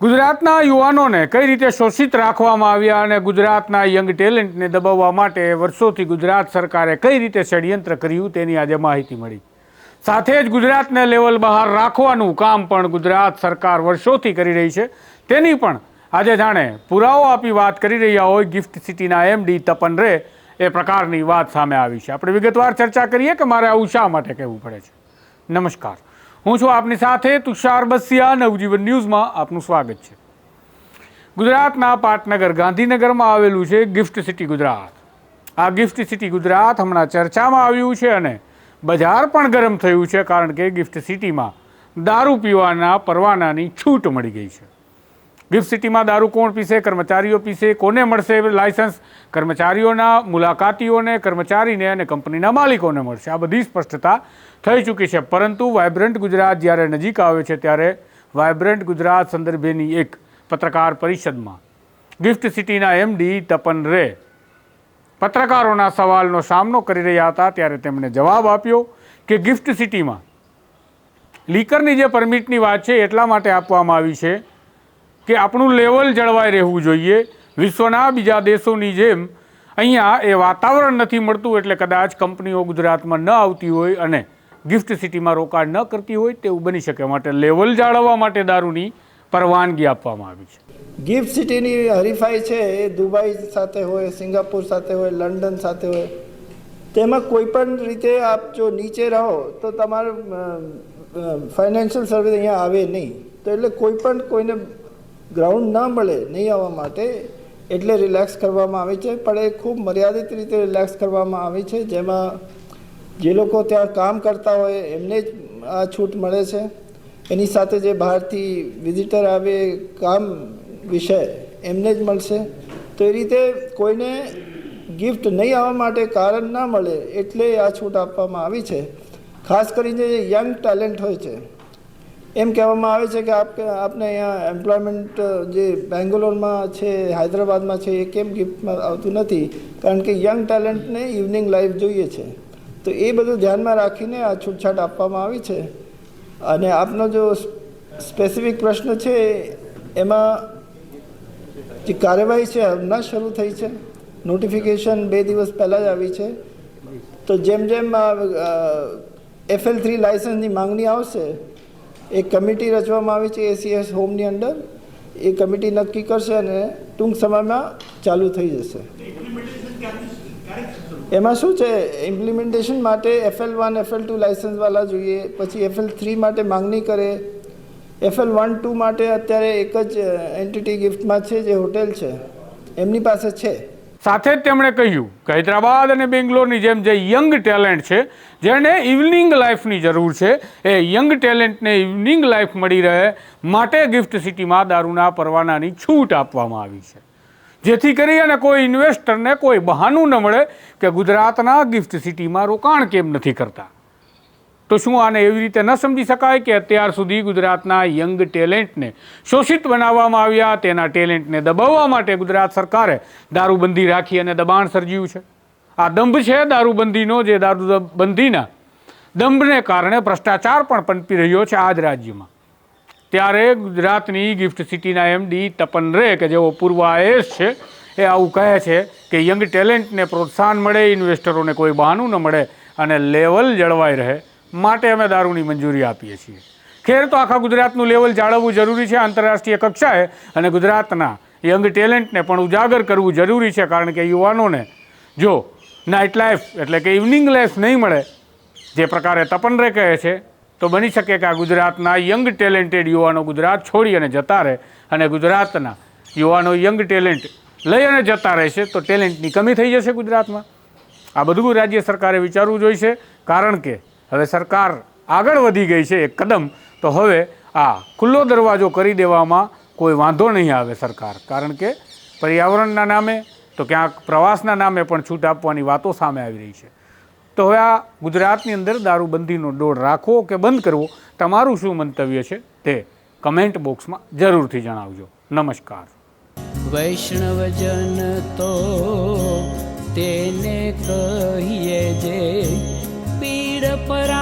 ગુજરાતના યુવાનોને કઈ રીતે શોષિત રાખવામાં આવ્યા અને ગુજરાતના યંગ ટેલેન્ટને દબાવવા માટે વર્ષોથી ગુજરાત સરકારે કઈ રીતે ષડયંત્ર કર્યું તેની આજે માહિતી મળી. સાથે જ ગુજરાતને લેવલ બહાર રાખવાનું કામ પણ ગુજરાત સરકાર વર્ષોથી કરી રહી છે. તેની પણ આજે જાણે પુરાવો આપી વાત કરી રહ્યા હોય ગિફ્ટ સિટીના એમડી તપન રે એ પ્રકારની વાત સામે આવી છે. આપણે વિગતવાર ચર્ચા કરીએ કે મારે આવું શા માટે કહેવું પડે છે? નમસ્કાર. હું છું આપની સાથે તુષાર બસિયા, નવજીવન ન્યૂઝમાં આપનું સ્વાગત છે. ગુજરાતના પાટનગર, ગાંધીનગરમાં આવેલું છે ગિફ્ટ સિટી ગુજરાત. આ ગિફ્ટ સિટી ગુજરાત હમણાં ચર્ચામાં આવ્યું છે અને બજાર પણ ગરમ થયું છે કારણ કે ગિફ્ટ સિટીમાં દારૂ પીવાના પરવાનાની છૂટ મળી ગઈ છે. ગિફ્ટ સિટીમાં દારૂ કોણ પીશે, કર્મચારીઓ પીશે, કોને મળશે લાયસન્સ કર્મચારીઓના મુલાકાતીઓને, કર્મચારીને અને કંપનીના માલિકોને મળશે. આ બધી સ્પષ્ટતા થઈ ચૂકી છે. પરંતુ વાઇબ્રન્ટ ગુજરાત જ્યારે નજીક આવે છે, ત્યારે વાઇબ્રન્ટ ગુજરાત સંદર્ભેની એક પત્રકાર પરિષદમાં ગિફ્ટ સિટીના એમડી તપન રે પત્રકારોના સવાલનો સામનો કરી રહ્યા હતા. ત્યારે તેમણે જવાબ આપ્યો કે ગિફ્ટ સિટીમાં લીકરની જે પરમિટની વાત છે, એટલા માટે આપવામાં આવી છે કે આપણું લેવલ જળવાઈ રહેવું જોઈએ. વિશ્વના બીજા દેશોની જેમ અહીંયા એ વાતાવરણ નથી મળતું એટલે કદાચ કંપનીઓ ગુજરાતમાં ન આવતી હોય અને ગિફ્ટ સિટીમાં રોકાણ ન કરતી હોય તેવું બની શકે. માટે લેવલ જાળવવા માટે દારૂની પરવાનગી આપવામાં આવી છે. ગિફ્ટ સિટીની હરીફાઈ છે એ દુબઈ સાથે હોય, સિંગાપુર સાથે હોય, લંડન સાથે હોય. તેમાં કોઈ પણ રીતે આપ જો નીચે રહો તો તમારું ફાઇનાન્શિયલ સર્વિસ અહીંયા આવે નહીં. તો એટલે કોઈ પણ કોઈને ગ્રાઉન્ડ ના મળે, નહીં આવવા માટે, એટલે રિલેક્સ કરવામાં આવે છે. પણ એ ખૂબ મર્યાદિત રીતે રિલેક્સ કરવામાં આવી છે. જેમાં જે લોકો ત્યાં કામ કરતા હોય, એમને જ આ છૂટ મળે છે. એની સાથે જે બહારથી વિઝિટર આવે, કામ વિષય એમને જ મળશે. તો એ રીતે કોઈને ગિફ્ટ નહીં આવવા માટે કારણ ના મળે, એટલે આ છૂટ આપવામાં આવી છે. ખાસ કરીને જે યંગ ટેલેન્ટ હોય છે. એમ કહેવામાં આવે છે કે આપ આપને અહીંયા એમ્પ્લોયમેન્ટ જે બેંગ્લોરમાં છે, હૈદરાબાદમાં છે, એ કેમ ગિફ્ટમાં આવતું નથી? કારણ કે યંગ ટેલેન્ટને ઇવનિંગ લાઈફ જોઈએ છે. તો એ બધું ધ્યાનમાં રાખીને આ છૂટછાટ આપવામાં આવી છે. અને આપનો જો સ્પેસિફિક પ્રશ્ન છે, એમાં જે કાર્યવાહી છે હમણાં શરૂ થઈ છે. નોટિફિકેશન બે દિવસ પહેલાં જ આવી છે. તો જેમ જેમ એફએલ થ્રી લાઇસન્સની માંગણી આવશે એક કમિટી રચવામાં આવી છે એસીએસ હોમની અંદર. એ કમિટી નક્કી કરશે અને ટૂંક સમયમાં ચાલુ થઈ જશે. એમાં શું છે? ઇમ્પ્લિમેન્ટેશન માટે એફએલ વન એફએલ ટુ લાઇસન્સવાળા જોઈએ, પછી એફએલ થ્રી માટે માંગણી કરે. એફએલ વન ટુ માટે અત્યારે એક જ એન્ટિટી ગિફ્ટમાં છે જે હોટેલ છે. એમની પાસે છે. સાથે જ તેમણે કહ્યું કે હૈદરાબાદ અને બેંગ્લોરની જેમ જે યંગ ટેલેન્ટ છે, જેને ઇવનિંગ લાઈફની જરૂર છે, એ યંગ ટેલેન્ટને ઇવનિંગ લાઈફ મળી રહે માટે ગિફ્ટ સિટીમાં દારૂના પરવાનાની છૂટ આપવામાં આવી છે. જેથી કરી અને કોઈ ઇન્વેસ્ટરને કોઈ બહાનું ન મળે કે ગુજરાતના ગિફ્ટ સિટીમાં રોકાણ કેમ નથી કરતા. તો શું આને એવી રીતે ન સમજી શકાય કે અત્યાર સુધી ગુજરાતના યંગ ટેલેન્ટને શોષિત બનાવવામાં આવ્યા, તેના ટેલેન્ટને દબાવવા માટે ગુજરાત સરકારે દારૂબંધી રાખી અને દબાણ સર્જ્યું છે? આ દંભ છે દારૂબંધીનો, જે દારૂબંધીના દંભને કારણે ભ્રષ્ટાચાર પણ પનપી રહ્યો છે આ જ રાજ્યમાં. ત્યારે ગુજરાતની ગિફ્ટ સિટીના એમડી તપન રે, કે જેઓ પૂર્વ આઈએસ છે, એ આવું કહે છે કે યંગ ટેલેન્ટને પ્રોત્સાહન મળે, ઇન્વેસ્ટરોને કોઈ બહાનું ન મળે અને લેવલ જળવાઈ રહે. માટે અમે દારૂની મંજૂરી આપીએ છીએ. ખેર તો આખા ગુજરાતનું લેવલ જાળવવું જરૂરી છે આંતરરાષ્ટ્રીય કક્ષાએ અને ગુજરાતના યંગ ટેલેન્ટને પણ ઉજાગર કરવું જરૂરી છે કારણ કે યુવાનોને જો નાઇટ લાઈફ એટલે કે ઇવનિંગ લાઈફ નહીં મળે, જે પ્રકારે તપન રે કહે છે, તો બની શકે કે આ ગુજરાતના યંગ ટેલેન્ટેડ યુવાનો ગુજરાત છોડી અને જતા રહે અને ગુજરાતના યુવાનો યંગ ટેલેન્ટ લઈ અને જતા રહેશે તો ટેલેન્ટની કમી થઈ જશે ગુજરાતમાં. આ બધું રાજ્ય સરકારે વિચારવું જોઈશે, કારણ કે હવે સરકાર આગળ વધી ગઈ છે એક કદમ, તો હવે આ ખુલ્લો દરવાજો કરી દેવામાં કોઈ વાંધો નહીં આવે સરકાર. કારણ કે પર્યાવરણના નામે, તો ક્યાંક પ્રવાસના નામે પણ છૂટ આપવાની વાતો સામે આવી રહી છે. તો હવે આ ગુજરાતની અંદર દારૂબંધીનો દોડ રાખવો કે બંધ કરવો, તમારું શું મંતવ્ય છે તે કમેન્ટ બોક્સમાં જરૂરથી જણાવજો. નમસ્કાર. વૈષ્ણવજન તો તેને કહીએ જે પીડ પરા